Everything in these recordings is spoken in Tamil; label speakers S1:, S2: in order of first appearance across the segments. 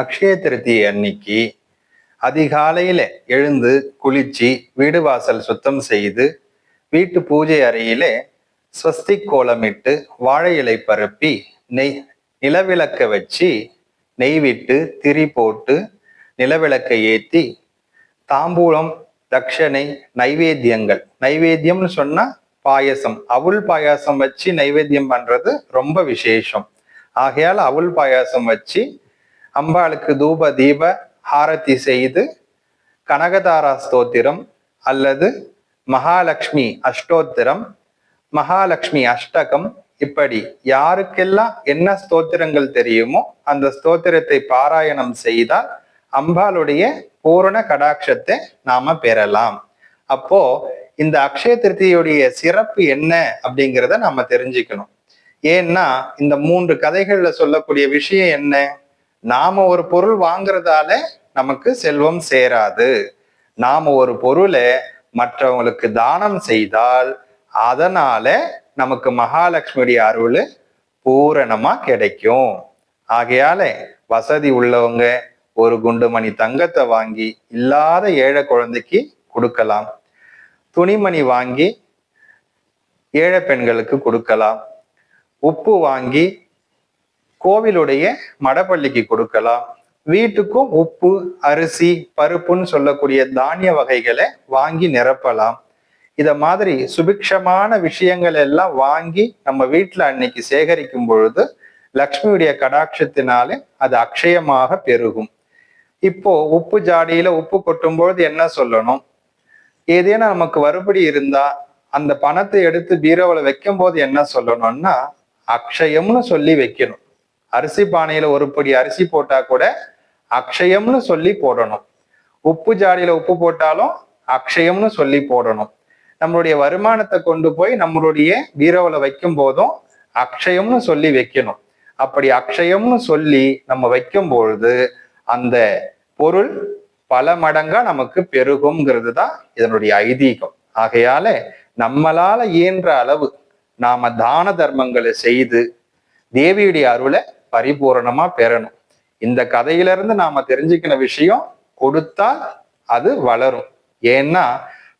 S1: அக்ஷய திருத்தி அன்னைக்கு அதிகாலையில எழுந்து குளிச்சு வீடு வாசல் சுத்தம் செய்து வீட்டு பூஜை அறையிலே ஸ்வஸ்திக் கோலமிட்டு வாழை இலை பரப்பி நெய் நிலவிளக்க வச்சு நெய் விட்டு திரி போட்டு நிலவிளக்கை ஏற்றி தாம்பூலம் தட்சணை நைவேத்தியங்கள். நைவேத்தியம்னு சொன்னா பாயசம். அவுள் பாயாசம் வச்சு நைவேத்தியம் பண்றது ரொம்ப விசேஷம். ஆகையால் அவுள் பாயாசம் வச்சு அம்பாளுக்கு தூப தீப ஹாரதி செய்து கனகதாரா ஸ்தோத்திரம் அல்லது மகாலட்சுமி அஷ்டோத்திரம் மகாலட்சுமி அஷ்டகம். இப்படி யாருக்கெல்லாம் என்ன ஸ்தோத்திரங்கள் தெரியுமோ அந்த ஸ்தோத்திரத்தை பாராயணம் செய்தால் அம்பாளுடைய பூரண கடாட்சத்தை நாம பெறலாம். அப்போ இந்த அக்ஷய திருத்தியுடைய சிறப்பு என்ன அப்படிங்கிறத நாம தெரிஞ்சுக்கணும். ஏன்னா இந்த மூன்று கதைகள்ல சொல்லக்கூடிய விஷயம் என்ன? நாம ஒரு பொருள் வாங்குறதால நமக்கு செல்வம் சேராது. நாம ஒரு பொருளை மற்றவங்களுக்கு தானம் செய்தால் அதனால நமக்கு மகாலட்சுமியுடைய அருள் பூரணமா கிடைக்கும். ஆகையால வசதி உள்ளவங்க ஒரு குண்டு மணி தங்கத்தை வாங்கி இல்லாத ஏழை குழந்தைக்கு கொடுக்கலாம். துணிமணி வாங்கி ஏழை பெண்களுக்கு கொடுக்கலாம். உப்பு வாங்கி கோவிலுடைய மடப்பள்ளிக்கு கொடுக்கலாம். வீட்டுக்கும் உப்பு அரிசி பருப்புன்னு சொல்லக்கூடிய தானிய வகைகளை வாங்கி நிரப்பலாம். இத மாதிரி சுபிக்ஷமான விஷயங்கள் எல்லாம் வாங்கி நம்ம வீட்டுல அன்னைக்கு சேகரிக்கும் பொழுது லக்ஷ்மியுடைய கடாட்சத்தினாலே அது அக்ஷயமாக பெருகும். இப்போ உப்பு ஜாடியில உப்பு கொட்டும் பொழுது என்ன சொல்லணும்? ஏதேனும் நமக்கு வறுபடி இருந்தா அந்த பணத்தை எடுத்து பீரோவில் வைக்கும் போது என்ன சொல்லணும்னா அக்ஷயம்னு சொல்லி வைக்கணும். அரிசி பானையில ஒரு படி அரிசி போட்டா கூட அக்ஷயம்னு சொல்லி போடணும். உப்பு ஜாடியில உப்பு போட்டாலும் அக்ஷயம்னு சொல்லி போடணும். நம்மளுடைய வருமானத்தை கொண்டு போய் நம்மளுடைய பீரோவில் வைக்கும் போதும் அக்ஷயம்னு சொல்லி வைக்கணும். அப்படி அக்ஷயம்னு சொல்லி நம்ம வைக்கும் பொழுது அந்த பொருள் பல மடங்கா நமக்கு பெருகுங்கிறது தான் இதனுடைய ஐதீகம். ஆகையால நம்மளால இயன்ற அளவு நாம தான தர்மங்களை செய்து தேவியுடைய அருளை பரிபூரணமா பெறணும். இந்த கதையிலிருந்து நாம தெரிஞ்சுக்கின விஷயம் கொடுத்தா அது வளரும். ஏன்னா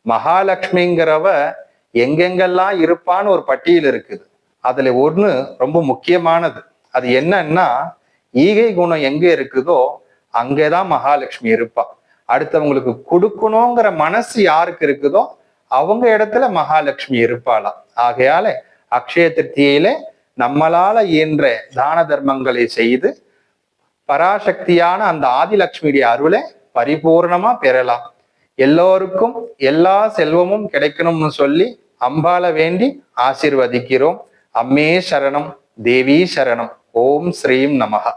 S1: மகாலட்சுமிங்கிறவ எங்கெங்கெல்லாம் இருப்பான்னு ஒரு பட்டியல் இருக்குது. அதுல ஒண்ணு ரொம்ப முக்கியமானது. அது என்னன்னா ஈகை குணம் எங்க இருக்குதோ அங்கேதான் மகாலட்சுமி இருப்பா. அடுத்தவங்களுக்கு கொடுக்கணுங்கிற மனசு யாருக்கு இருக்குதோ அவங்க இடத்துல மகாலட்சுமி இருப்பாளாம். ஆகையால அக்ஷய திருத்தியிலே நம்மளால இயன்ற தான தர்மங்களை செய்து பராசக்தியான அந்த ஆதிலட்சுமியுடைய அருளை பரிபூர்ணமா பெறலாம். எல்லோருக்கும் எல்லா செல்வமும் கிடைக்கணும்னு சொல்லி அம்பால வேண்டி ஆசிர்வதிக்கிறோம். அம்மே சரணம் தேவி சரணம். ஓம் ஸ்ரீம் நமகா